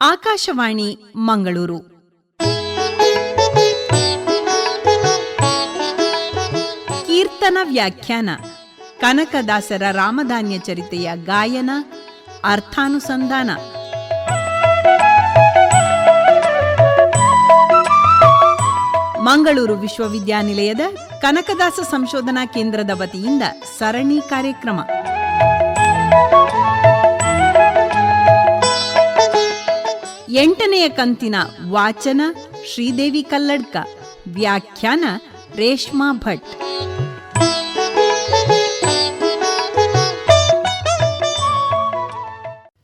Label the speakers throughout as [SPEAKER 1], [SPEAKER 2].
[SPEAKER 1] ಆಕಾಶವಾಣಿ ಮಂಗಳೂರು. ಕೀರ್ತನ ವ್ಯಾಖ್ಯಾನ. ಕನಕದಾಸರ ರಾಮಧಾನ್ಯ ಚರಿತೆಯ ಗಾಯನ, ಅರ್ಥಾನುಸಂಧಾನ. ಮಂಗಳೂರು ವಿಶ್ವವಿದ್ಯಾನಿಲಯದ ಕನಕದಾಸ ಸಂಶೋಧನಾ ಕೇಂದ್ರದ ವತಿಯಿಂದ ಸರಣಿ ಕಾರ್ಯಕ್ರಮ. ಎಂಟನೆಯ ಕಂತಿನ ವಾಚನ ಶ್ರೀದೇವಿ ಕಲ್ಲಡ್ಕ, ವ್ಯಾಖ್ಯಾನ ರೇಷ್ಮಾ ಭಟ್.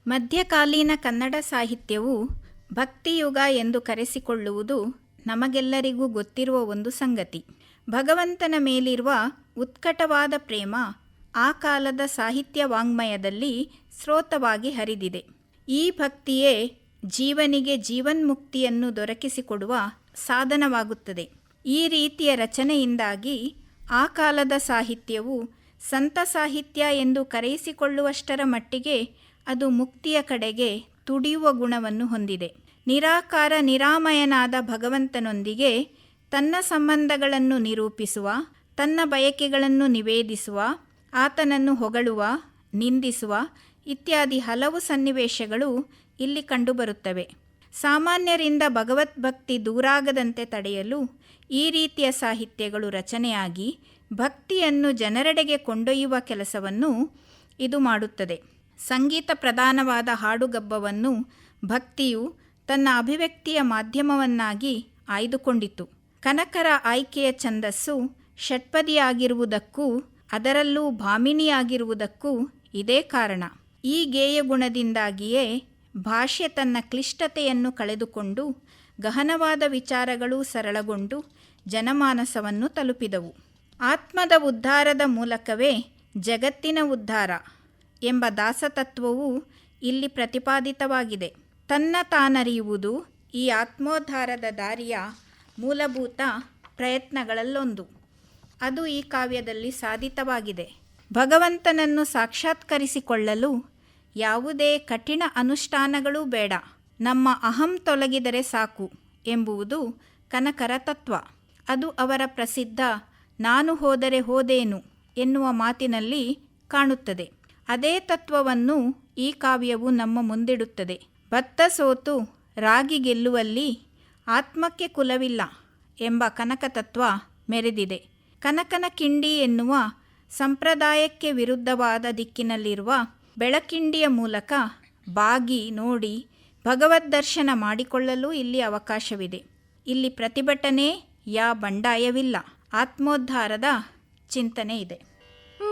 [SPEAKER 2] ಮಧ್ಯಕಾಲೀನ ಕನ್ನಡ ಸಾಹಿತ್ಯವು ಭಕ್ತಿಯುಗ ಎಂದು ಕರೆಸಿಕೊಳ್ಳುವುದು ನಮಗೆಲ್ಲರಿಗೂ ಗೊತ್ತಿರುವ ಒಂದು ಸಂಗತಿ. ಭಗವಂತನ ಮೇಲಿರುವ ಉತ್ಕಟವಾದ ಪ್ರೇಮ ಆ ಕಾಲದ ಸಾಹಿತ್ಯ ವಾಂಗ್ಮಯದಲ್ಲಿ ಸ್ರೋತವಾಗಿ ಹರಿದಿದೆ. ಈ ಭಕ್ತಿಯೇ ಜೀವನಿಗೆ ಜೀವನ್ಮುಕ್ತಿಯನ್ನು ದೊರಕಿಸಿಕೊಡುವ ಸಾಧನವಾಗುತ್ತದೆ. ಈ ರೀತಿಯ ರಚನೆಯಿಂದಾಗಿ ಆ ಕಾಲದ ಸಾಹಿತ್ಯವು ಸಂತ ಸಾಹಿತ್ಯ ಎಂದು ಕರೆಯಿಸಿಕೊಳ್ಳುವಷ್ಟರ ಮಟ್ಟಿಗೆ ಅದು ಮುಕ್ತಿಯ ಕಡೆಗೆ ತುಡಿಯುವ ಗುಣವನ್ನು ಹೊಂದಿದೆ. ನಿರಾಕಾರ ನಿರಾಮಯನಾದ ಭಗವಂತನೊಂದಿಗೆ ತನ್ನ ಸಂಬಂಧಗಳನ್ನು ನಿರೂಪಿಸುವ, ತನ್ನ ಬಯಕೆಗಳನ್ನು ನಿವೇದಿಸುವ, ಆತನನ್ನು ಹೊಗಳುವ, ನಿಂದಿಸುವ ಇತ್ಯಾದಿ ಹಲವು ಸನ್ನಿವೇಶಗಳು ಇಲ್ಲಿ ಕಂಡುಬರುತ್ತವೆ. ಸಾಮಾನ್ಯರಿಂದ ಭಗವದ್ಭಕ್ತಿ ದೂರಾಗದಂತೆ ತಡೆಯಲು ಈ ರೀತಿಯ ಸಾಹಿತ್ಯಗಳು ರಚನೆಯಾಗಿ ಭಕ್ತಿಯನ್ನು ಜನರೆಡೆಗೆ ಕೊಂಡೊಯ್ಯುವ ಕೆಲಸವನ್ನು ಇದು ಮಾಡುತ್ತದೆ. ಸಂಗೀತ ಪ್ರಧಾನವಾದ ಹಾಡುಗಬ್ಬವನ್ನು ಭಕ್ತಿಯು ತನ್ನ ಅಭಿವ್ಯಕ್ತಿಯ ಮಾಧ್ಯಮವನ್ನಾಗಿ ಆಯ್ದುಕೊಂಡಿತು. ಕನಕರ ಆಯ್ಕೆಯ ಛಂದಸ್ಸು ಷಟ್ಪದಿಯಾಗಿರುವುದಕ್ಕೂ ಅದರಲ್ಲೂ ಭಾಮಿನಿಯಾಗಿರುವುದಕ್ಕೂ ಇದೇ ಕಾರಣ. ಈ ಗೇಯ ಗುಣದಿಂದಾಗಿಯೇ ಭಾಷೆ ತನ್ನ ಕ್ಲಿಷ್ಟತೆಯನ್ನು ಕಳೆದುಕೊಂಡು ಗಹನವಾದ ವಿಚಾರಗಳು ಸರಳಗೊಂಡು ಜನಮಾನಸವನ್ನು ತಲುಪಿದವು. ಆತ್ಮದ ಉದ್ಧಾರದ ಮೂಲಕವೇ ಜಗತ್ತಿನ ಉದ್ಧಾರ ಎಂಬ ದಾಸತತ್ವವು ಇಲ್ಲಿ ಪ್ರತಿಪಾದಿತವಾಗಿದೆ. ತನ್ನ ತಾನರಿಯುವುದು ಈ ಆತ್ಮೋದ್ಧಾರದ ದಾರಿಯ ಮೂಲಭೂತ ಪ್ರಯತ್ನಗಳಲ್ಲೊಂದು. ಅದು ಈ ಕಾವ್ಯದಲ್ಲಿ ಸಾಧಿತವಾಗಿದೆ. ಭಗವಂತನನ್ನು ಸಾಕ್ಷಾತ್ಕರಿಸಿಕೊಳ್ಳಲು ಯಾವುದೇ ಕಠಿಣ ಅನುಷ್ಠಾನಗಳೂ ಬೇಡ. ನಮ್ಮ ಅಹಂ ತೊಲಗಿದರೆ ಸಾಕು ಎಂಬುವುದು ಕನಕರ ತತ್ವ. ಅದು ಅವರ ಪ್ರಸಿದ್ಧ ನಾನು ಹೋದರೆ ಹೋದೇನು ಎನ್ನುವ ಮಾತಿನಲ್ಲಿ ಕಾಣುತ್ತದೆ. ಅದೇ ತತ್ವವನ್ನು ಈ ಕಾವ್ಯವು ನಮ್ಮ ಮುಂದಿಡುತ್ತದೆ. ಭತ್ತ ಸೋತು ರಾಗಿ ಗೆಲ್ಲುವಲ್ಲಿ ಆತ್ಮಕ್ಕೆ ಕುಲವಿಲ್ಲ ಎಂಬ ಕನಕ ತತ್ವ ಮೆರೆದಿದೆ. ಕನಕನ ಕಿಂಡಿ ಎನ್ನುವ ಸಂಪ್ರದಾಯಕ್ಕೆ ವಿರುದ್ಧವಾದ ದಿಕ್ಕಿನಲ್ಲಿರುವ ಬೆಳಕಿಂಡಿಯ ಮೂಲಕ ಬಾಗಿ ನೋಡಿ ಭಗವದ್ ದರ್ಶನ ಮಾಡಿಕೊಳ್ಳಲು ಇಲ್ಲಿ ಅವಕಾಶವಿದೆ. ಇಲ್ಲಿ ಪ್ರತಿಭಟನೆ, ಯಾ ಬಂಡಾಯವಿಲ್ಲ. ಆತ್ಮೋದ್ಧಾರದ ಚಿಂತನೆ ಇದೆ.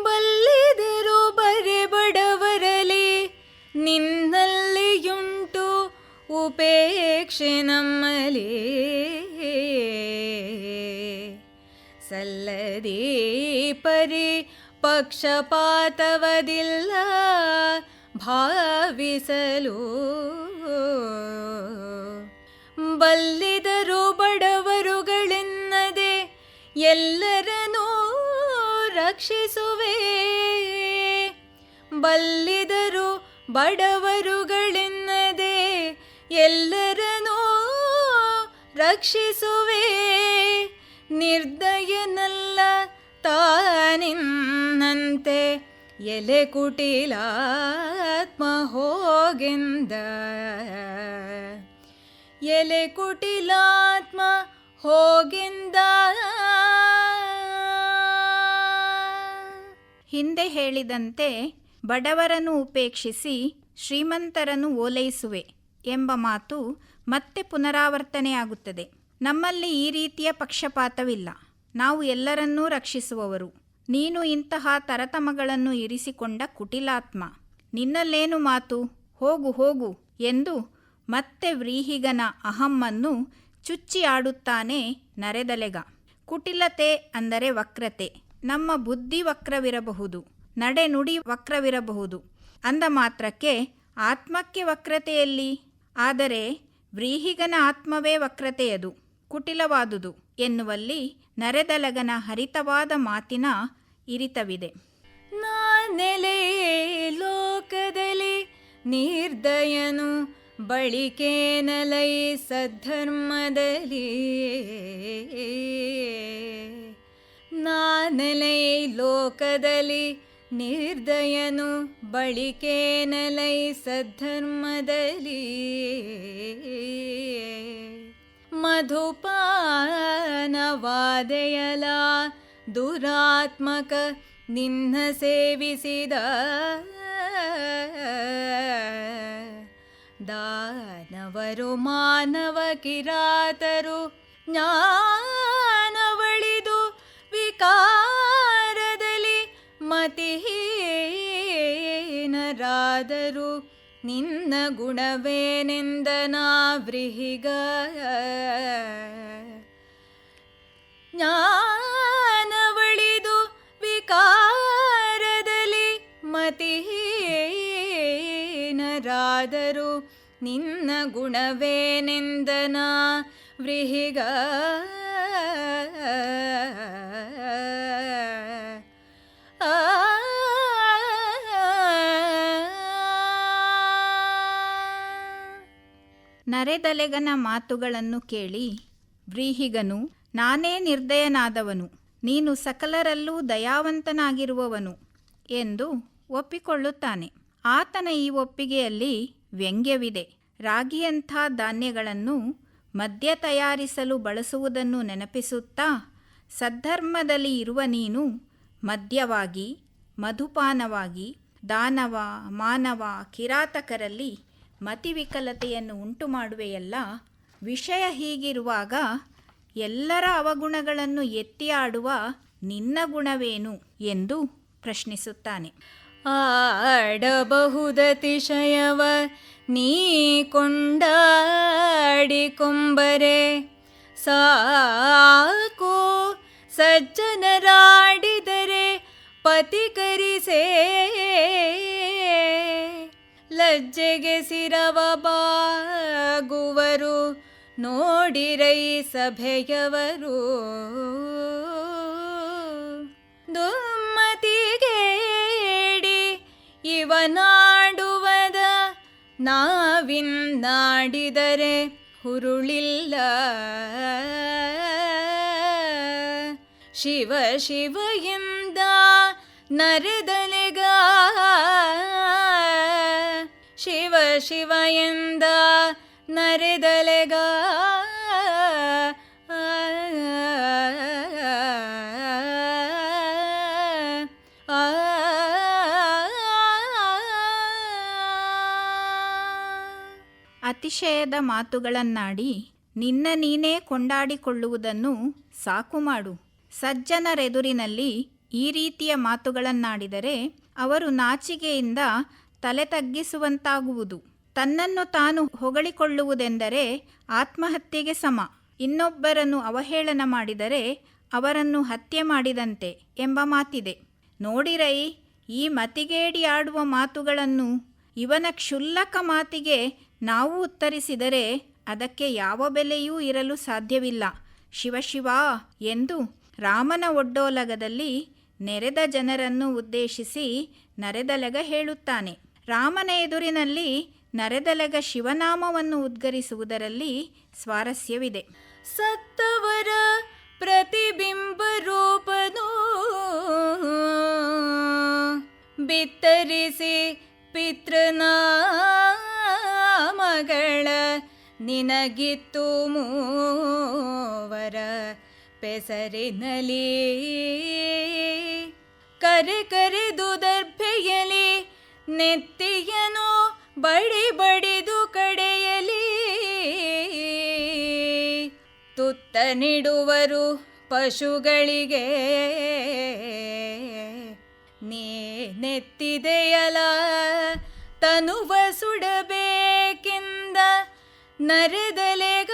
[SPEAKER 3] ಬಲ್ಲಿದರು ಬರೆ ಬಡವರಲಿ, ನಿನ್ನಲ್ಲಿಯುಂಟು ಉಪೇಕ್ಷೆ ನಮ್ಮಲಿ. ಸಲ್ಲದೇ ಪರಿ ಪಕ್ಷಪಾತವದಿಲ್ಲ ಭಾವಿಸಲು. ಬಲ್ಲಿದರು ಬಡವರುಗಳೆನ್ನದೆ ಎಲ್ಲರನ್ನೂ ರಕ್ಷಿಸುವೆ. ಬಲ್ಲಿದರು ಬಡವರುಗಳೆನ್ನದೆ ಎಲ್ಲರನ್ನೂ ರಕ್ಷಿಸುವೆ. ನಿರ್ದಯನಲ್ಲ ತಾನಿನ್ನಂತೆ ಎಲೆ ಕುಟಿಲಾತ್ಮ ಹೋಗಿಂದ. ಎಲೆ ಕುಟಿಲಾತ್ಮ ಹೋಗಿಂದ.
[SPEAKER 2] ಹಿಂದೆ ಹೇಳಿದಂತೆ ಬಡವರನ್ನು ಉಪೇಕ್ಷಿಸಿ ಶ್ರೀಮಂತರನ್ನು ಓಲೈಸುವೆ ಎಂಬ ಮಾತು ಮತ್ತೆ ಪುನರಾವರ್ತನೆಯಾಗುತ್ತದೆ. ನಮ್ಮಲ್ಲಿ ಈ ರೀತಿಯ ಪಕ್ಷಪಾತವಿಲ್ಲ. ನಾವು ಎಲ್ಲರನ್ನೂ ರಕ್ಷಿಸುವವರು. ನೀನು ಇಂತಹ ತರತಮಗಳನ್ನು ಇರಿಸಿಕೊಂಡ ಕುಟಿಲಾತ್ಮ. ನಿನ್ನಲ್ಲೇನು ಮಾತು? ಹೋಗು ಹೋಗು ಎಂದು ಮತ್ತೆ ವ್ರೀಹಿಗನ ಅಹಮ್ಮನ್ನು ಚುಚ್ಚಿ ಆಡುತ್ತಾನೆ ನರೆದಲೆಗ. ಕುಟಿಲತೆ ಅಂದರೆ ವಕ್ರತೆ. ನಮ್ಮ ಬುದ್ಧಿ ವಕ್ರವಿರಬಹುದು. ನಡೆನುಡಿ ವಕ್ರವಿರಬಹುದು. ಅಂದ ಮಾತ್ರಕ್ಕೆ ಆತ್ಮಕ್ಕೆ ವಕ್ರತೆಯಲ್ಲಿ ಆದರೆ ವ್ರೀಹಿಗನ ಆತ್ಮವೇ ವಕ್ರತೆಯದು ಕುಟಿಲವಾದುದು ಎನ್ನುವಲ್ಲಿ ನರೆದಲಗನ ಹರಿತವಾದ ಮಾತಿನ ಇರಿತವಿದೆ.
[SPEAKER 3] ನಾನೆಲೆ ಲೋಕದಲ್ಲಿ ನಿರ್ದಯನು ಬಳಿಕೇನಲೈ ಸದ್ಧರ್ಮದಲ್ಲಿ. ನಾನಲೈ ಲೋಕದಲ್ಲಿ ನಿರ್ದಯನು ಬಳಿಕೇನಲೈ ಸದ್ಧರ್ಮದಲ್ಲಿ. ಮಧುಪಾನವಾದೆಯಲ ದುರಾತ್ಮಕ ನಿನ್ನ ಸೇವಿಸಿದ ದಾನವರು ಮಾನವ ಕಿರಾತರು ಜ್ಞಾನವಳಿದು ವಿಕಾರದಲ್ಲಿ ಮತಿಹೀನರಾದರು. ನಿನ್ನ ಗುಣವೇನೆಂದ ನಾವ್ರಿಹಿಗ ಜ್ಞಾನವಳಿದು ವಿಕಾರದಲ್ಲಿ ಮತಿಹೀನರಾದರು ನಿನ್ನ ಗುಣವೇನೆಂದನ ವ್ರಿಹಿಗ
[SPEAKER 2] ನರೆದಲೆಗನ ಮಾತುಗಳನ್ನು ಕೇಳಿ, ವ್ರೀಹಿಗನು, ನಾನೇ ನಿರ್ದಯನಾದವನು, ನೀನು ಸಕಲರಲ್ಲೂ ದಯಾವಂತನಾಗಿರುವವನು ಎಂದು ಒಪ್ಪಿಕೊಳ್ಳುತ್ತಾನೆ. ಆತನ ಈ ಒಪ್ಪಿಗೆಯಲ್ಲಿ ವ್ಯಂಗ್ಯವಿದೆ. ರಾಗಿಯಂಥ ಧಾನ್ಯಗಳನ್ನು ಮದ್ಯ ತಯಾರಿಸಲು ಬಳಸುವುದನ್ನು ನೆನಪಿಸುತ್ತಾ, ಸದ್ಧರ್ಮದಲ್ಲಿ ಇರುವ ನೀನು ಮದ್ಯವಾಗಿ, ಮಧುಪಾನವಾಗಿ, ದಾನವ, ಮಾನವ, ಕಿರಾತಕರಲ್ಲಿ ಮತಿವಿಕಲತೆಯನ್ನು ಉಂಟು ಮಾಡುವೆಯಲ್ಲ ವಿಷಯ ಹೀಗಿರುವಾಗ ಎಲ್ಲರ ಅವಗುಣಗಳನ್ನು ಎತ್ತಿ ನಿನ್ನ ಗುಣವೇನು ಎಂದು ಪ್ರಶ್ನಿಸುತ್ತಾನೆ.
[SPEAKER 3] ಆಡಬಹುದತಿಶಯವ ನೀ ಕೊಂಡಾಡಿಕೊಂಬರೆ ಸಾಕು ಸಜ್ಜನರಾಡಿದರೆ ಪತಿಕರಿಸೇ ಲಜ್ಜೆಗೆ ಸಿರವ ಬಾಗುವರು ನೋಡಿರೈ ಸಭೆಯವರು. ದುಮ್ಮತಿಗೇಡಿ ಇವನಾಡುವದ ನಾವಿನ್ನಾಡಿದರೆ ಹುರುಳಿಲ್ಲ. ಶಿವ ಶಿವ ಎಂದ ನರೆದಲೆಗ ಶಿವ ಎಂದ ನರೆದಲೆಗ.
[SPEAKER 2] ಅತಿಶಯದ ಮಾತುಗಳನ್ನಾಡಿ ನಿನ್ನ ನೀನೇ ಕೊಂಡಾಡಿಕೊಳ್ಳುವುದನ್ನು ಸಾಕು ಮಾಡು. ಸಜ್ಜನರೆದುರಿನಲ್ಲಿ ಈ ರೀತಿಯ ಮಾತುಗಳನ್ನಾಡಿದರೆ ಅವರು ನಾಚಿಕೆಯಿಂದ ತಲೆ ತಗ್ಗಿಸುವಂತಾಗುವುದು ತನ್ನನ್ನು ತಾನು ಹೊಗಳಿಕೊಳ್ಳುವುದೆಂದರೆ ಆತ್ಮಹತ್ಯೆಗೆ ಸಮ. ಇನ್ನೊಬ್ಬರನ್ನು ಅವಹೇಳನ ಮಾಡಿದರೆ ಅವರನ್ನು ಹತ್ಯೆ ಮಾಡಿದಂತೆ ಎಂಬ ಮಾತಿದೆ. ನೋಡಿರೈ, ಈ ಮತಿಗೇಡಿ ಆಡುವ ಮಾತುಗಳನ್ನು ಇವನ ಕ್ಷುಲ್ಲಕ ಮಾತಿಗೆ ನಾವು ಉತ್ತರಿಸಿದರೆ ಅದಕ್ಕೆ ಯಾವ ಬೆಲೆಯೂ ಇರಲು ಸಾಧ್ಯವಿಲ್ಲ. ಶಿವಶಿವ ಎಂದು ರಾಮನ ಒಡ್ಡೋಲಗದಲ್ಲಿ ನೆರೆದ ಜನರನ್ನು ಉದ್ದೇಶಿಸಿ ನರೆದಲಗ ಹೇಳುತ್ತಾನೆ. ರಾಮನ ಎದುರಿನಲ್ಲಿ ನರೆದಲಗ ಶಿವನಾಮವನ್ನು ಉದ್ಗರಿಸುವುದರಲ್ಲಿ ಸ್ವಾರಸ್ಯವಿದೆ.
[SPEAKER 3] ಸತ್ತವರ ಪ್ರತಿಬಿಂಬ ರೂಪನು ಬಿತ್ತರಿಸಿ ಪಿತೃನಾಮಗಳ ನಿನಗಿತ್ತು ಮೂವರ ಪೆಸರಿನಲಿ ಕರೆ ಕರೆದು ದರ್ಭೆಯಲಿ ನೆತ್ತಿಯನು ಬಡಿ ಬಡಿದು ಕಡೆಯಲಿ. ತುತ್ತ ನೀಡುವರು ಪಶುಗಳಿಗೆ. ನೀ ನೆತ್ತಿದೆಯಲ ತನುವ ಸುಡಬೇಕೆಂದ ನರೆದಲೆಗ.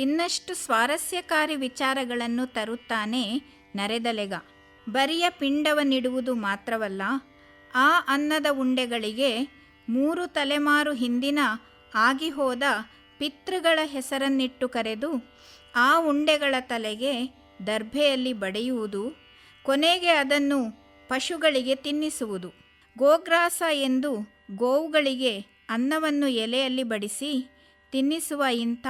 [SPEAKER 2] ಇನ್ನಷ್ಟು ಸ್ವಾರಸ್ಯಕಾರಿ ವಿಚಾರಗಳನ್ನು ತರುತ್ತಾನೆ ನರೆದಲೆಗ. ಬರಿಯ ಪಿಂಡವನ್ನಿಡುವುದು ಮಾತ್ರವಲ್ಲ, ಆ ಅನ್ನದ ಉಂಡೆಗಳಿಗೆ ಮೂರು ತಲೆಮಾರು ಹಿಂದಿನ ಆಗಿಹೋದ ಪಿತೃಗಳ ಹೆಸರನ್ನಿಟ್ಟು ಕರೆದು ಆ ಉಂಡೆಗಳ ತಲೆಗೆ ದರ್ಭೆಯಲ್ಲಿ ಬಡಿಯುವುದು, ಕೊನೆಗೆ ಅದನ್ನು ಪಶುಗಳಿಗೆ ತಿನ್ನಿಸುವುದು. ಗೋಗ್ರಾಸ ಎಂದು ಗೋವುಗಳಿಗೆ ಅನ್ನವನ್ನು ಎಲೆಯಲ್ಲಿ ಬಡಿಸಿ ತಿನ್ನಿಸುವ ಇಂಥ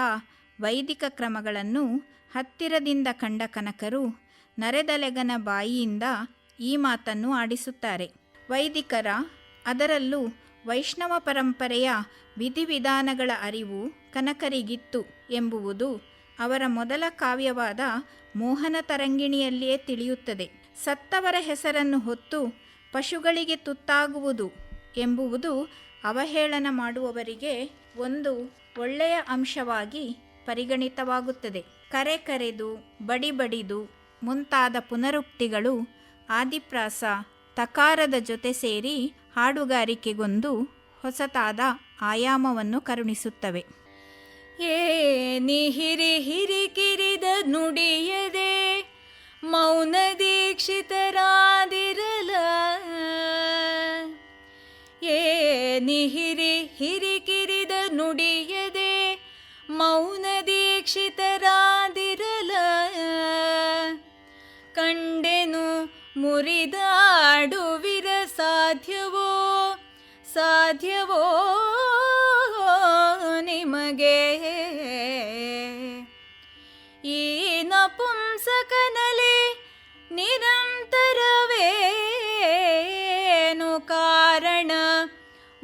[SPEAKER 2] ವೈದಿಕ ಕ್ರಮಗಳನ್ನು ಹತ್ತಿರದಿಂದ ಕಂಡ ಕನಕರು ನರೆದಲೆಗನ ಬಾಯಿಯಿಂದ ಈ ಮಾತನ್ನು ಆಡಿಸುತ್ತಾರೆ. ವೈದಿಕರ ಅದರಲ್ಲೂ ವೈಷ್ಣವ ಪರಂಪರೆಯ ವಿಧಿವಿಧಾನಗಳ ಅರಿವು ಕನಕರಿಗಿತ್ತು ಎಂಬುವುದು ಅವರ ಮೊದಲ ಕಾವ್ಯವಾದ ಮೋಹನ ತರಂಗಿಣಿಯಲ್ಲಿಯೇ ತಿಳಿಯುತ್ತದೆ. ಸತ್ತವರ ಹೆಸರನ್ನು ಹೊತ್ತು ಪಶುಗಳಿಗೆ ತುತ್ತಾಗುವುದು ಎಂಬುವುದು ಅವಹೇಳನ ಮಾಡುವವರಿಗೆ ಒಂದು ಒಳ್ಳೆಯ ಅಂಶವಾಗಿ ಪರಿಗಣಿತವಾಗುತ್ತದೆ. ಕರೆ ಕರೆದು, ಬಡಿ ಬಡಿದು ಮುಂತಾದ ಪುನರುಕ್ತಿಗಳು ಆದಿಪ್ರಾಸ ತಕಾರದ ಜೊತೆ ಸೇರಿ ಹಾಡುಗಾರಿಕೆಗೊಂದು ಹೊಸತಾದ ಆಯಾಮವನ್ನು ಕರುಣಿಸುತ್ತವೆ.
[SPEAKER 3] ಏ ನಿಹಿರಿ ಹಿರಿ ಕಿರಿದ ನುಡಿಯದೆ ಮೌನ ದೀಕ್ಷಿತರಾದಿರಲ. ಏ ನಿಹಿರಿ ಹಿರಿಕಿರಿದ ಸಾಧ್ಯವೋ ನಿಮಗೆ? ಈ ನಪುಂಸಕನಲಿ ನಿರಂತರವೇನು ಕಾರಣ?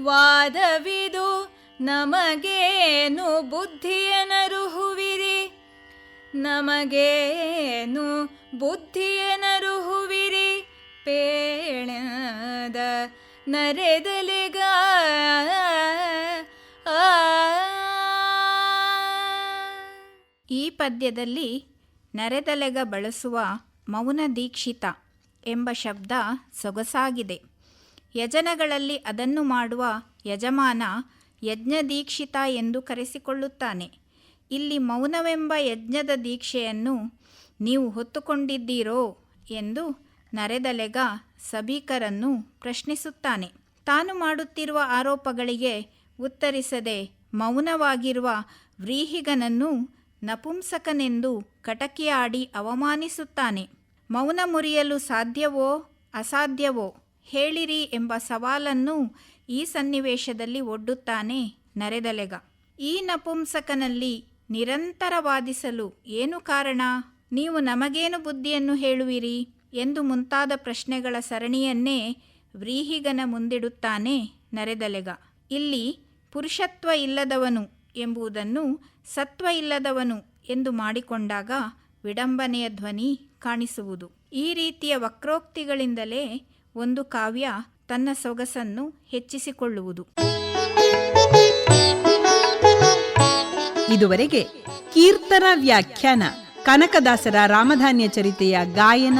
[SPEAKER 3] ವಾದವಿದು ನಮಗೇನು ಬುದ್ಧಿಯನರುಹುವಿರಿ ನಮಗೇನು ಬುದ್ಧಿಯನರುಹುವಿರಿ ಪೇಣದ ನರೆದಲೆಗ.
[SPEAKER 2] ಈ ಪದ್ಯದಲ್ಲಿ ನರೆದಲೆಗ ಬಳಸುವ ಮೌನ ದೀಕ್ಷಿತ ಎಂಬ ಶಬ್ದ ಸೊಗಸಾಗಿದೆ. ಯಜನಗಳಲ್ಲಿ ಅದನ್ನು ಮಾಡುವ ಯಜಮಾನ ಯಜ್ಞದೀಕ್ಷಿತ ಎಂದು ಕರೆಸಿಕೊಳ್ಳುತ್ತಾನೆ. ಇಲ್ಲಿ ಮೌನವೆಂಬ ಯಜ್ಞದ ದೀಕ್ಷೆಯನ್ನು ನೀವು ಹೊತ್ತುಕೊಂಡಿದ್ದೀರೋ ಎಂದು ನರೆದಲೆಗ ಸಭಿಕರನ್ನು ಪ್ರಶ್ನಿಸುತ್ತಾನೆ. ತಾನು ಮಾಡುತ್ತಿರುವ ಆರೋಪಗಳಿಗೆ ಉತ್ತರಿಸದೆ ಮೌನವಾಗಿರುವ ವ್ರೀಹಿಗನನ್ನು ನಪುಂಸಕನೆಂದು ಕಟಕಿಯಾಡಿ ಅವಮಾನಿಸುತ್ತಾನೆ. ಮೌನ ಮುರಿಯಲು ಸಾಧ್ಯವೋ ಅಸಾಧ್ಯವೋ ಹೇಳಿರಿ ಎಂಬ ಸವಾಲನ್ನು ಈ ಸನ್ನಿವೇಶದಲ್ಲಿ ಒಡ್ಡುತ್ತಾನೆ ನರೆದಲೆಗ. ಈ ನಪುಂಸಕನಲ್ಲಿ ನಿರಂತರ ವಾದಿಸಲು ಏನು ಕಾರಣ? ನೀವು ನಮಗೇನು ಬುದ್ಧಿಯನ್ನು ಹೇಳುವಿರಿ? ಎಂದು ಮುಂತಾದ ಪ್ರಶ್ನೆಗಳ ಸರಣಿಯನ್ನೇ ವ್ರೀಹಿಗನ ಮುಂದಿಡುತ್ತಾನೆ ನರೆದಲೆಗ. ಇಲ್ಲಿ ಪುರುಷತ್ವ ಇಲ್ಲದವನು ಎಂಬುದನ್ನು ಸತ್ವ ಇಲ್ಲದವನು ಎಂದು ಮಾಡಿಕೊಂಡಾಗ ವಿಡಂಬನೆಯ ಧ್ವನಿ ಕಾಣಿಸುವುದು. ಈ ರೀತಿಯ ವಕ್ರೋಕ್ತಿಗಳಿಂದಲೇ ಒಂದು ಕಾವ್ಯ ತನ್ನ ಸೊಗಸನ್ನು ಹೆಚ್ಚಿಸಿಕೊಳ್ಳುವುದು.
[SPEAKER 1] ಇದುವರೆಗೆ ಕೀರ್ತನ ವ್ಯಾಖ್ಯಾನ ಕನಕದಾಸರ ರಾಮಧಾನ್ಯ ಚರಿತೆಯ ಗಾಯನ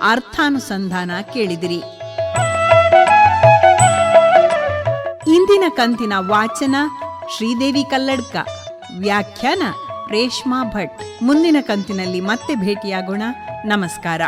[SPEAKER 1] ಅರ್ಥಾನುಸಂಧಾನ ಕೇಳಿದಿರಿ. ಇಂದಿನ ಕಂತಿನ ವಾಚನ ಶ್ರೀದೇವಿ ಕಲ್ಲಡ್ಕ. ವ್ಯಾಖ್ಯಾನ ರೇಷ್ಮಾ ಭಟ್. ಮುಂದಿನ ಕಂತಿನಲ್ಲಿ ಮತ್ತೆ ಭೇಟಿಯಾಗೋಣ. ನಮಸ್ಕಾರ.